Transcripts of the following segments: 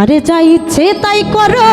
আরে যা ইচ্ছে তাই করো।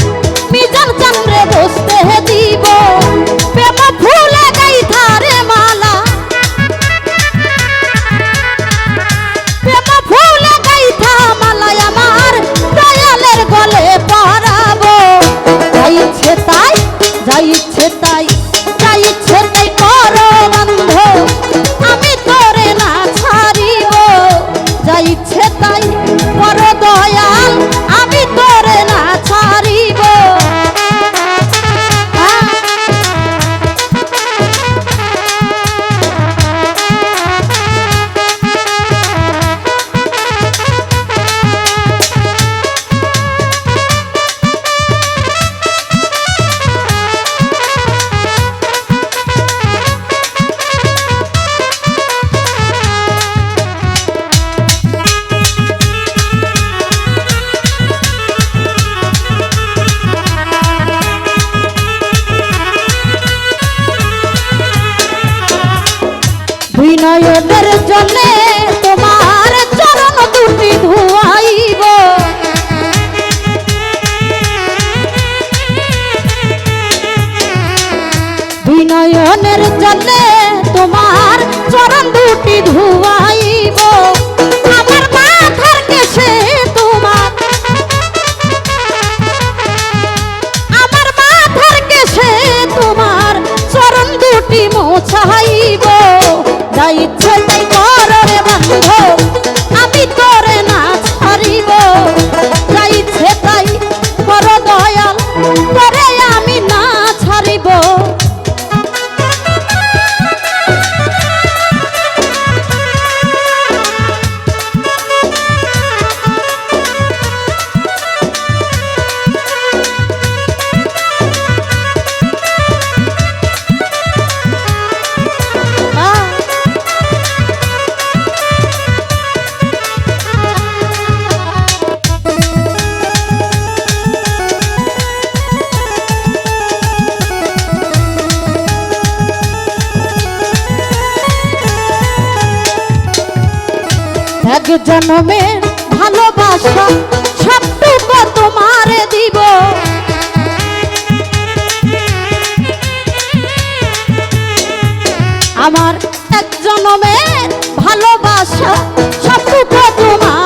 নয়নের জন্যে তোমার চরণ দুটি ধুয়াইব। দুই নয়নের জন্যে তোমার চরণ এক জন্মের ভালোবাসা সবটুকু তোমারে দিব। আমার এক জন্মের ভালোবাসা সবটুকু তোমার